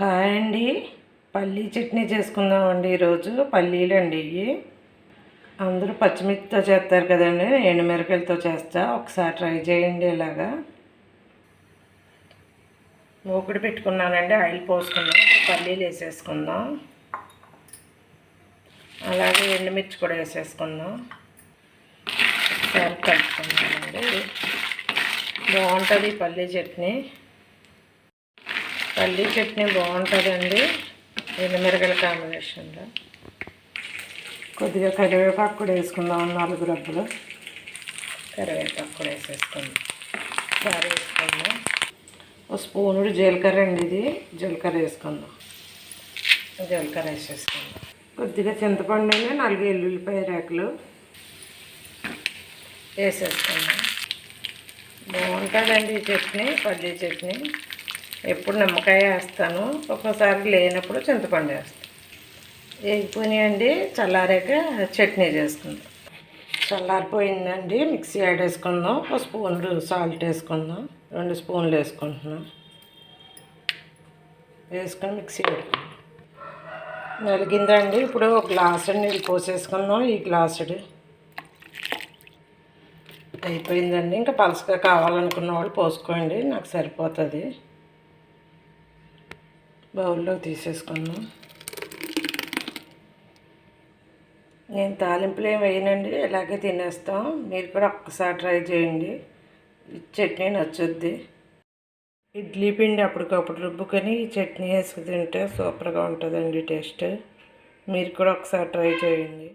Hi అండి. పల్లీ చట్నీ చేసుకుందామండి ఈరోజు. పల్లీలు అండి ఇవి అందరూ పచ్చిమిర్చితో చేస్తారు కదండి. ఎండుమిరకాయలతో చేస్తా. ఒకసారి ట్రై చేయండి ఇలాగా. మూకుడు పెట్టుకున్నానండి. ఆయిల్ పోసుకుందాం. పల్లీలు వేసేసుకుందాం. అలాగే ఎండుమిర్చి కూడా వేసేసుకుందాం. ఒకసారి కలుపుకుందామండి. బాగుంటుంది పల్లీ చట్నీ. పల్లీ చట్నీ బాగుంటుందండి. ఎండుమిరగల కాంబినేషన్లో. కొద్దిగా కరివేపాకు కూడా వేసుకుందాం నాలుగు రబ్బులు. కరివేపాకు కూడా వేసేసుకుందాం. సారీ వేసుకుందాం. ఒక స్పూనుడు జీలకర్ర అండి ఇది. జీలకర్ర వేసుకుందాం. జీలకర్ర వేసేసుకుందాం. కొద్దిగా చింతపండు నాలుగు ఎల్లుల్లిపాయ రేకులు. వేసేసుకుందాం. బాగుంటుందండి ఈ చట్నీ పల్లీ చట్నీ. ఎప్పుడు నిమ్మకాయ వేస్తాను. ఒక్కోసారి లేనప్పుడు చింతపండు వేస్తాను. వేగిపోయినాయండి చల్లారాక చట్నీ చేసుకుందాం. చల్లారిపోయిందండి మిక్సీ యాడ్ వేసుకుందాం. ఒక స్పూన్ సాల్ట్ వేసుకుందాం. రెండు స్పూన్లు వేసుకుంటున్నాం. వేసుకొని మిక్సీ పెట్టుకుందాం. నలిగిందండి ఇప్పుడు ఒక గ్లాస్ నీళ్ళు పోసేసుకుందాం. ఈ గ్లాసుడు అయిపోయిందండి. ఇంకా పలసగా కావాలనుకున్న వాళ్ళు పోసుకోండి. నాకు సరిపోతుంది. బౌల్లో తీసేసుకుందాం నేను తాలింపులు ఏం వేయనండి ఇలాగే తినేస్తాం. మీరు కూడా ఒక్కసారి ట్రై చేయండి. చట్నీ నచ్చుద్ది. ఇడ్లీ పిండి అప్పటికప్పుడు రుబ్బుకొని ఈ చట్నీ వేసుకు తింటే సూపర్గా ఉంటుందండి టేస్ట్. మీరు కూడా ఒకసారి ట్రై చేయండి.